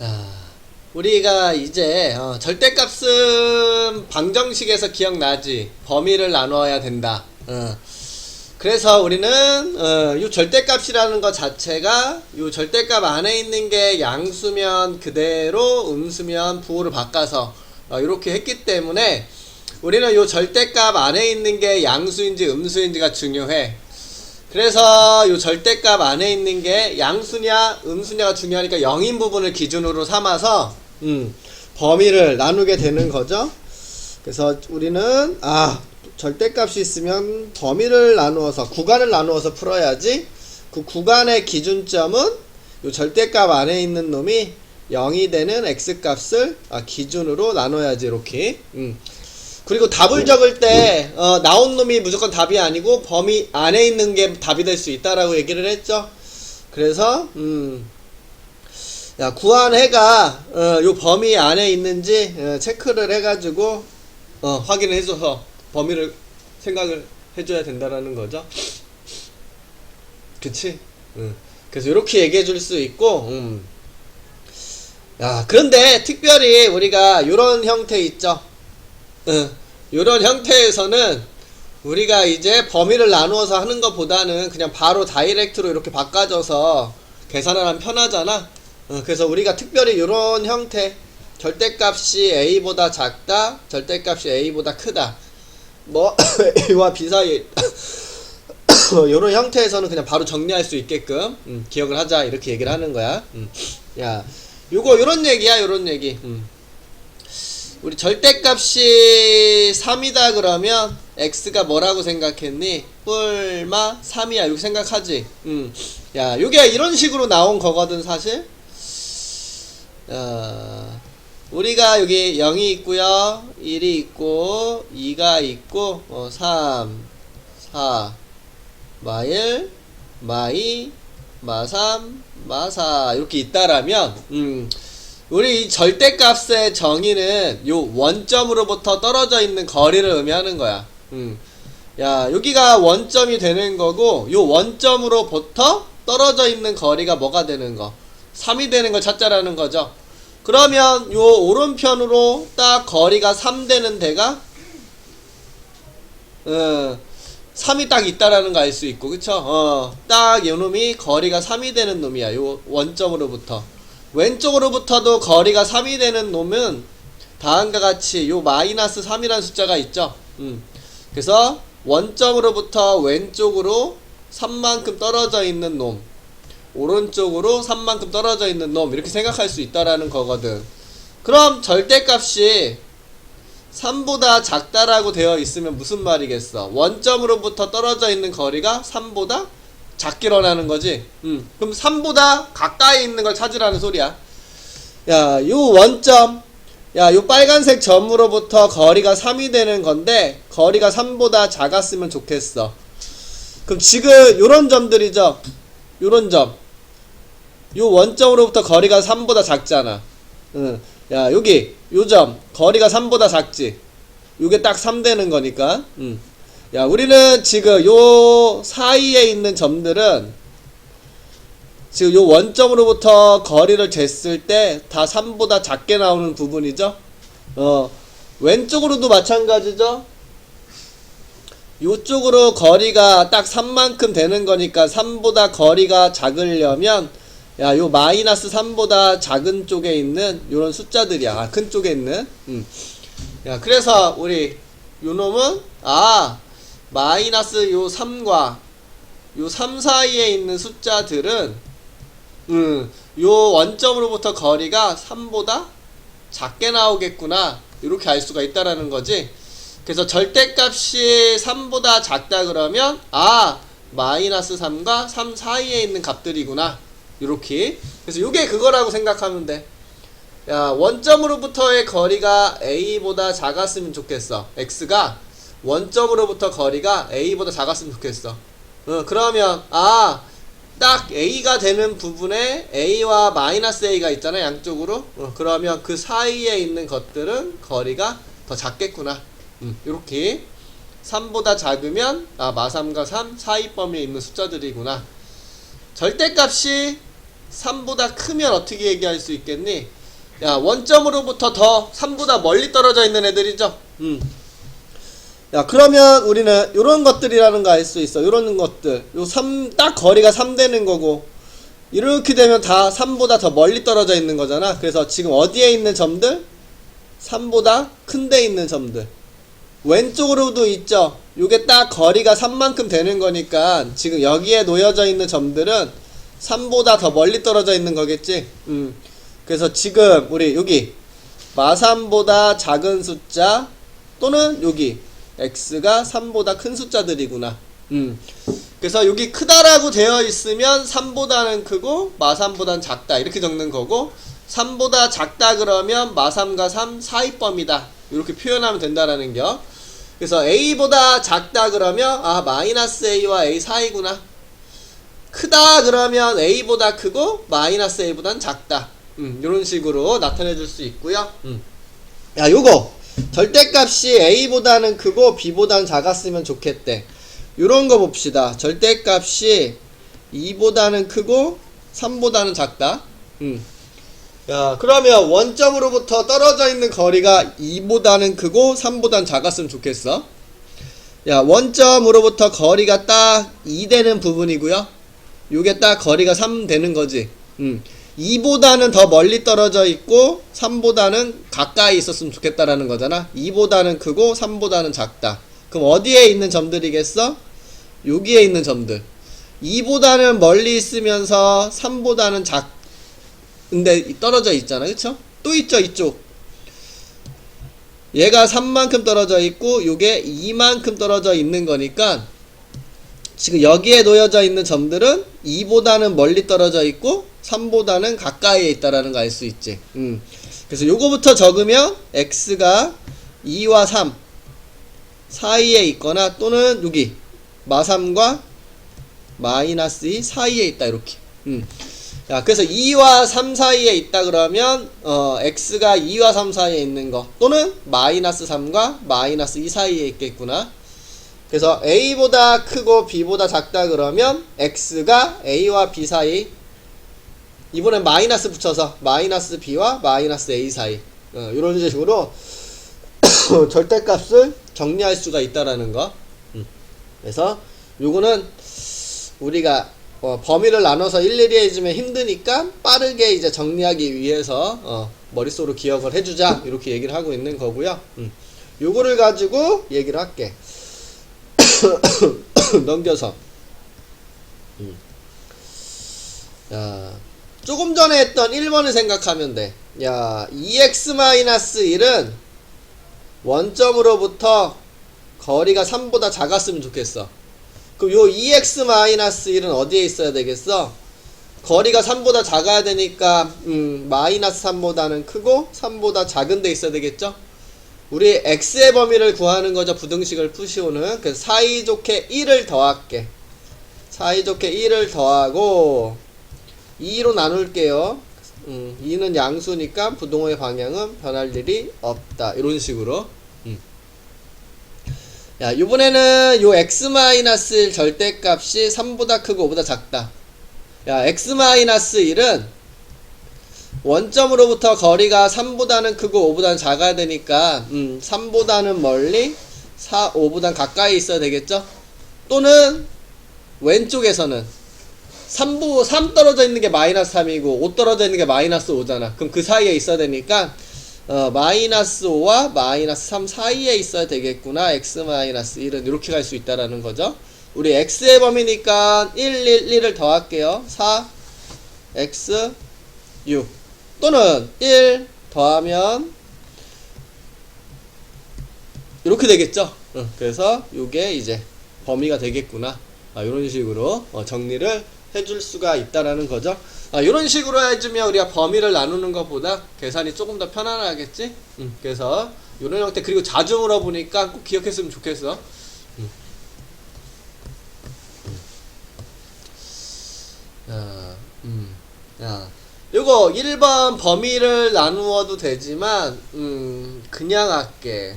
아, 우리가 이제 어, 절대값은 방정식에서 기억나지 범위를 나누어야 된다. 어. 그래서 우리는 어, 이 절대값이라는 것 자체가 이 절대값 안에 있는 게 양수면 그대로 음수면 부호를 바꿔서 어, 이렇게 했기 때문에 우리는 이 절대값 안에 있는 게 양수인지 음수인지가 중요해. 그래서 이 절대값 안에 있는 게 양수냐 음수냐가 중요하니까 0인 부분을 기준으로 삼아서 음, 범위를 나누게 되는 거죠. 그래서 우리는 아 절대값이 있으면 범위를 나누어서 구간을 나누어서 풀어야지 그 구간의 기준점은 이 절대값 안에 있는 놈이 0이 되는 x값을 아, 기준으로 나눠야지 이렇게 음. 그리고 답을 적을 때 어, 나온 놈이 무조건 답이 아니고 범위 안에 있는 게 답이 될 수 있다라고 얘기를 했죠. 그래서 음, 야 구한 해가 어, 요 범위 안에 있는지 어, 체크를 해가지고 어, 확인을 해줘서 범위를 생각을 해줘야 된다라는 거죠. 그치? 응. 그래서 이렇게 얘기해 줄 수 있고, 음. 야, 그런데 특별히 우리가 요런 형태 있죠? 응. 요런 형태에서는 우리가 이제 범위를 나누어서 하는 것보다는 그냥 바로 다이렉트로 이렇게 바꿔줘서 계산을 하면 편하잖아. 어, 그래서 우리가 특별히 요런 형태, 절대값이 a보다 작다, 절대값이 a보다 크다. 뭐 a와 b 사이 요런 형태에서는 그냥 바로 정리할 수 있게끔 음, 기억을 하자 이렇게 얘기를 하는 거야. 음. 야, 요거 요런 얘기야, 요런 얘기. 음. 우리 절대값이 3이다 그러면 x가 뭐라고 생각했니? 뿔마 3이야 이렇게 생각하지. 음. 야, 요게 이런 식으로 나온 거거든 사실. 어, 우리가 여기 0이 있고요 1이 있고 2가 있고 어, 3 4 마1 마2 마3 마4 이렇게 있다라면 음, 우리 이 절대값의 정의는 요 원점으로부터 떨어져 있는 거리를 의미하는 거야 음. 야 여기가 원점이 되는 거고 요 원점으로부터 떨어져 있는 거리가 뭐가 되는 거 3이 되는 걸 찾자라는 거죠. 그러면 요 오른편으로 딱 거리가 3 되는 데가 어, 3이 딱 있다라는 거 알 수 있고 그쵸? 어, 딱 요놈이 거리가 3이 되는 놈이야. 요 원점으로부터. 왼쪽으로부터도 거리가 3이 되는 놈은 다음과 같이 요 마이너스 3이라는 숫자가 있죠. 음. 그래서 원점으로부터 왼쪽으로 3만큼 떨어져 있는 놈. 오른쪽으로 3만큼 떨어져 있는 놈 이렇게 생각할 수 있다라는 거거든. 그럼 절대값이 3보다 작다라고 되어 있으면 무슨 말이겠어? 원점으로부터 떨어져 있는 거리가 3보다 작기로나는 거지. 음. 그럼 3보다 가까이 있는 걸 찾으라는 소리야. 야, 요 원점 야, 요 빨간색 점으로부터 거리가 3이 되는 건데 거리가 3보다 작았으면 좋겠어. 그럼 지금 요런 점들이죠. 요런 점. 요 원점으로부터 거리가 3보다 작잖아. 응. 야, 여기, 요 점, 거리가 3보다 작지? 요게 딱 3 되는 거니까. 응. 야, 우리는 지금 요 사이에 있는 점들은 지금 요 원점으로부터 거리를 쟀을 때 다 3보다 작게 나오는 부분이죠? 어, 왼쪽으로도 마찬가지죠? 요쪽으로 거리가 딱 3만큼 되는 거니까 3보다 거리가 작으려면 야, 요 마이너스 3보다 작은 쪽에 있는 요런 숫자들이야. 아, 큰 쪽에 있는. 음. 야, 그래서 우리 요 놈은 아, 마이너스 요 3과 요 3 사이에 있는 숫자들은 음, 요 원점으로부터 거리가 3보다 작게 나오겠구나. 이렇게 알 수가 있다라는 거지. 그래서 절대값이 3보다 작다 그러면 아, 마이너스 3과 3 사이에 있는 값들이구나. 이렇게. 그래서 이게 그거라고 생각하면 돼. 야, 원점으로부터의 거리가 a보다 작았으면 좋겠어. x가 원점으로부터 거리가 a보다 작았으면 좋겠어. 어, 그러면 아, 딱 a가 되는 부분에 a와 마이너스 a가 있잖아 양쪽으로. 어, 그러면 그 사이에 있는 것들은 거리가 더 작겠구나. 음, 이렇게 3보다 작으면 아 마3과 3 사이 범위에 있는 숫자들이구나. 절대값이 3보다 크면 어떻게 얘기할 수 있겠니? 야, 원점으로부터 더 3보다 멀리 떨어져 있는 애들이죠. 음. 야, 그러면 우리는 요런 것들이라는 거 알 수 있어. 요런 것들. 요 3, 딱 거리가 3 되는 거고. 이렇게 되면 다 3보다 더 멀리 떨어져 있는 거잖아. 그래서 지금 어디에 있는 점들? 3보다 큰 데 있는 점들. 왼쪽으로도 있죠. 요게 딱 거리가 3만큼 되는 거니까 지금 여기에 놓여져 있는 점들은 3보다 더 멀리 떨어져 있는 거겠지. 음. 그래서 지금 우리 여기 마삼보다 작은 숫자 또는 여기 x가 3보다 큰 숫자들이구나. 음. 그래서 여기 크다라고 되어 있으면 3보다는 크고 마3보다는 작다. 이렇게 적는 거고 3보다 작다 그러면 마3과 3 사이범이다. 이렇게 표현하면 된다라는 겨. 그래서 a보다 작다 그러면 아 마이너스 a와 a 사이구나. 크다 그러면 a보다 크고 마이너스 a보다는 작다. 음, 이런 식으로 나타내 줄 수 있고요. 음. 야 요거 절대값이 a보다는 크고 b보다는 작았으면 좋겠대 요런 거 봅시다. 절대값이 2보다는 크고 3보다는 작다. 음. 야, 그러면 원점으로부터 떨어져 있는 거리가 2보다는 크고 3보다는 작았으면 좋겠어. 야, 원점으로부터 거리가 딱 2 되는 부분이고요. 요게 딱 거리가 3 되는 거지. 음. 2보다는 더 멀리 떨어져 있고 3보다는 가까이 있었으면 좋겠다라는 거잖아. 2보다는 크고 3보다는 작다. 그럼 어디에 있는 점들이겠어? 여기에 있는 점들. 2보다는 멀리 있으면서 3보다는 작, 근데 떨어져 있잖아. 그쵸? 또 있죠, 이쪽. 얘가 3만큼 떨어져 있고, 요게 2만큼 떨어져 있는 거니까, 지금 여기에 놓여져 있는 점들은 2보다는 멀리 떨어져 있고, 3보다는 가까이에 있다라는 거 알 수 있지. 음. 그래서 요거부터 적으면, x가 2와 3, 사이에 있거나 또는 여기 마3과 마이너스 2 사이에 있다 이렇게 음. 야 그래서 2와 3 사이에 있다 그러면 어 x가 2와 3 사이에 있는 거 또는 마이너스 3과 마이너스 2 사이에 있겠구나 그래서 a보다 크고 b보다 작다 그러면 x가 a와 b 사이 이번엔 마이너스 붙여서 마이너스 b와 마이너스 a 사이 어, 이런 식으로 절대값을 정리할 수가 있다라는 거. 음. 그래서 요거는 우리가 어, 범위를 나눠서 일일이 해주면 힘드니까 빠르게 이제 정리하기 위해서 어, 머릿속으로 기억을 해주자 이렇게 얘기를 하고 있는 거고요. 음. 요거를 가지고 얘기를 할게. 넘겨서. 음. 야, 조금 전에 했던 1번을 생각하면 돼. 야, 2x-1은 원점으로부터 거리가 3보다 작았으면 좋겠어. 그럼 요 2x-1은 어디에 있어야 되겠어? 거리가 3보다 작아야 되니까 음, 마이너스 3보다는 크고 3보다 작은 데 있어야 되겠죠? 우리 x의 범위를 구하는 거죠. 부등식을 푸시오는. 그래서 사이좋게 1을 더할게. 사이좋게 1을 더하고 2로 나눌게요. 음, 2는 양수니까 부동호의 방향은 변할 일이 없다. 이런 식으로. 음. 야, 이번에는 요 x-1 절대값이 3보다 크고 5보다 작다. 야, x-1은 원점으로부터 거리가 3보다는 크고 5보다는 작아야 되니까 음, 3보다는 멀리 4, 5보다는 가까이 있어야 되겠죠? 또는 왼쪽에서는 3부 3 떨어져 있는 게 마이너스 3이고 5 떨어져 있는 게 마이너스 5잖아. 그럼 그 사이에 있어야 되니까 어, 마이너스 5와 마이너스 3 사이에 있어야 되겠구나. x 마이너스 1은 이렇게 갈 수 있다라는 거죠. 우리 x의 범위니까 1, 1, 1을 더할게요. 4 x 6 또는 1 더하면 이렇게 되겠죠. 응, 그래서 이게 이제 범위가 되겠구나. 아, 이런 식으로 어, 정리를 해줄 수가 있다라는 거죠. 아, 이런 식으로 해주면 우리가 범위를 나누는 것보다 계산이 조금 더 편안하겠지? 음, 그래서 이런 형태 그리고 자주 물어보니까 꼭 기억했으면 좋겠어. 음. 음. 야, 음, 야. 요거 1번 범위를 나누어도 되지만 음, 그냥 할게.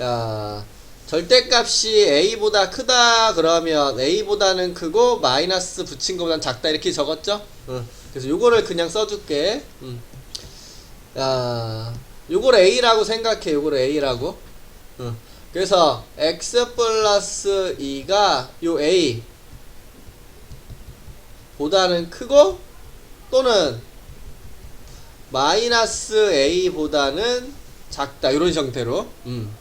야, 절대값이 a보다 크다 그러면 a보다는 크고 마이너스 붙인 것보다는 작다 이렇게 적었죠? 응. 그래서 요거를 그냥 써줄게. 음. 야, 요걸 A라고 생각해. 요걸 A라고. 음. 그래서 x 플러스 2가 요 A 보다는 크고 또는 마이너스 A보다는 작다. 이런 형태로. 음.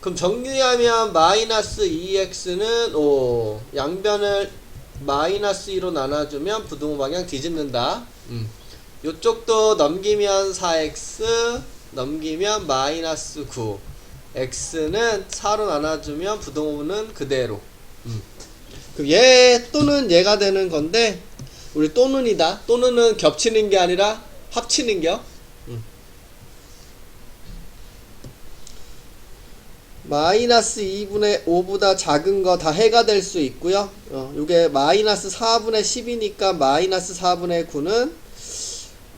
그럼 정리하면 마이너스 2x는 오 양변을 마이너스 2로 나눠주면 부등호 방향 뒤집는다. 음. 요쪽도 넘기면 4x 넘기면 마이너스 9 x는 4로 나눠주면 부등호는 그대로. 음. 그럼 얘 또는 얘가 되는 건데 우리 또는이다. 또는은 겹치는 게 아니라 합치는 겨. 음. 마이너스 2분의 5보다 작은 거 다 해가 될 수 있고요. 어, 요게 마이너스 4분의 10이니까 마이너스 4분의 9는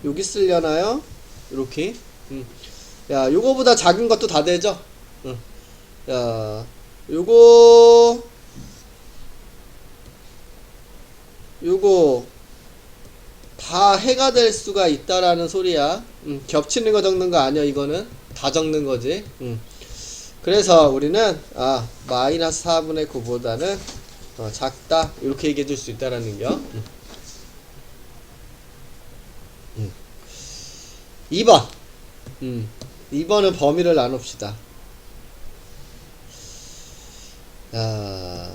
여기 쓰려나요? 이렇게. 음. 야, 요거보다 작은 것도 다 되죠? 음. 야, 요거 요거 다 해가 될 수가 있다라는 소리야. 음, 겹치는 거 적는 거 아니야, 이거는. 다 적는 거지. 음. 그래서 우리는 아 마이너스 4분의 9보다는 어, 작다 이렇게 얘기해 줄 수 있다라는 거. 음. 음. 2번. 음. 2번은 범위를 나눕시다. 아,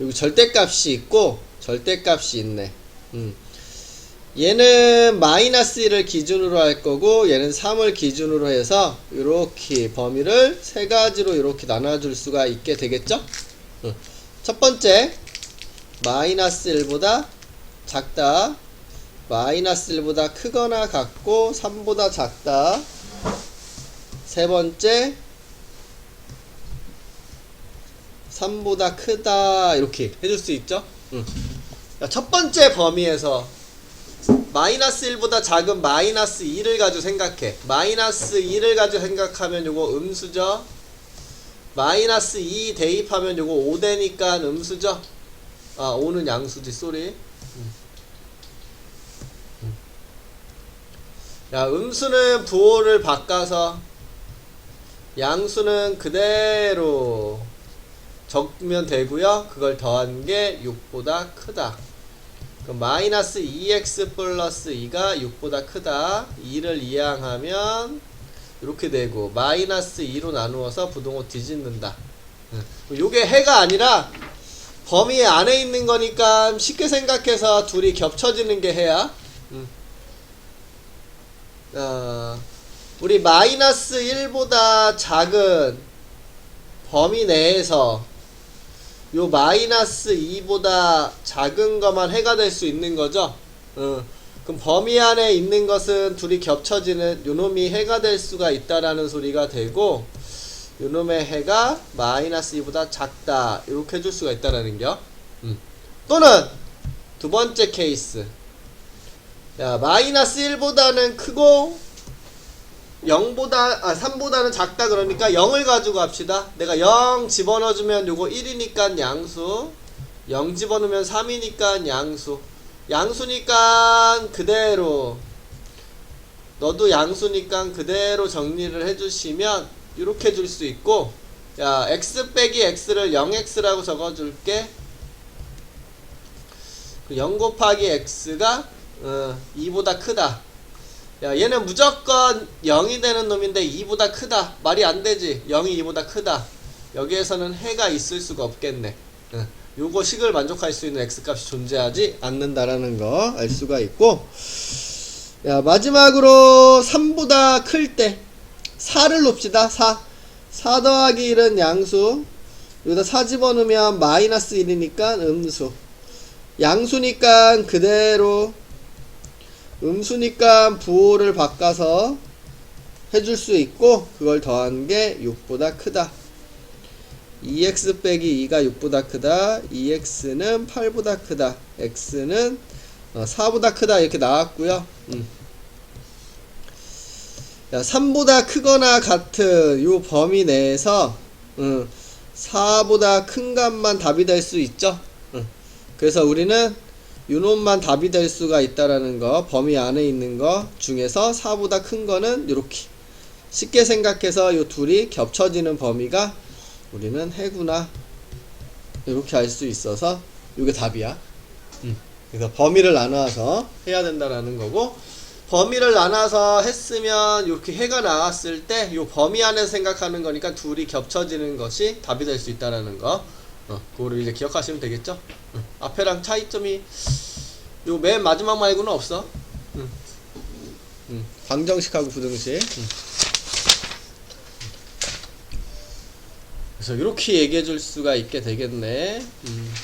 여기 절대값이 있고 절대값이 있네. 음. 얘는 마이너스 1을 기준으로 할 거고 얘는 3을 기준으로 해서 이렇게 범위를 세 가지로 이렇게 나눠줄 수가 있게 되겠죠? 응. 첫 번째 마이너스 1보다 작다 마이너스 1보다 크거나 같고 3보다 작다 세 번째 3보다 크다 이렇게 해줄 수 있죠? 응. 자, 첫 번째 범위에서 마이너스 1보다 작은 마이너스 2를 가지고 생각해. 마이너스 2를 가지고 생각하면 요거 음수죠. 마이너스 2 대입하면 요거 5 되니까 음수죠. 아, 5는 양수지, 쏘리. 야, 음수는 부호를 바꿔서 양수는 그대로 적으면 되고요. 그걸 더한 게 6보다 크다. 마이너스 2x 플러스 2가 6보다 크다. 2를 이항하면 이렇게 되고 마이너스 2로 나누어서 부동호 뒤집는다. 응. 요게 해가 아니라 범위 안에 있는 거니까 쉽게 생각해서 둘이 겹쳐지는 게 해야. 응. 어, 우리 마이너스 1보다 작은 범위 내에서 요 마이너스 2보다 작은 것만 해가 될 수 있는 거죠. 어. 그럼 범위 안에 있는 것은 둘이 겹쳐지는 요놈이 해가 될 수가 있다라는 소리가 되고 요놈의 해가 마이너스 2보다 작다 이렇게 해줄 수가 있다라는 겨. 음. 또는 두 번째 케이스. 야 마이너스 1보다는 크고 0보다 아 3보다는 작다 그러니까 0을 가지고 갑시다. 내가 0 집어넣어 주면 요거 1이니까 양수 0 집어넣으면 3이니까 양수. 양수니까 그대로. 너도 양수니까 그대로 정리를 해 주시면 이렇게 줄 수 있고 야 x 빼기 x를 0x라고 적어 줄게. 0 곱하기 x가 어, 2보다 크다 야 얘는 무조건 0이 되는 놈인데 2보다 크다. 말이 안 되지. 0이 2보다 크다. 여기에서는 해가 있을 수가 없겠네. 응. 요거 식을 만족할 수 있는 x값이 존재하지 않는다라는 거 알 수가 있고. 야 마지막으로 3보다 클 때 4를 놓읍시다 4 4 더하기 1은 양수. 여기다 4 집어넣으면 마이너스 1이니까 음수. 양수니까 그대로 음수니까 부호를 바꿔서 해줄 수 있고 그걸 더한 게 6보다 크다. 2x 빼기 2가 6보다 크다. 2x는 8보다 크다. x는 4보다 크다. 이렇게 나왔고요. 음. 야, 3보다 크거나 같은 요 범위 내에서 음, 4보다 큰 값만 답이 될 수 있죠. 음. 그래서 우리는 요놈만 답이 될 수가 있다라는 거 범위 안에 있는 거 중에서 4보다 큰 거는 요렇게. 쉽게 생각해서 요 둘이 겹쳐지는 범위가 우리는 해구나. 이렇게 알 수 있어서 요게 답이야. 음. 그래서 범위를 나눠서 해야 된다라는 거고 범위를 나눠서 했으면 이렇게 해가 나왔을 때 요 범위 안에서 생각하는 거니까 둘이 겹쳐지는 것이 답이 될 수 있다라는 거. 어, 그거를 이제 기억하시면 되겠죠? 음. 앞에랑 차이점이 요 맨 마지막 말고는 없어 음. 음. 방정식하고 부등식 음. 그래서 이렇게 얘기해 줄 수가 있게 되겠네 음.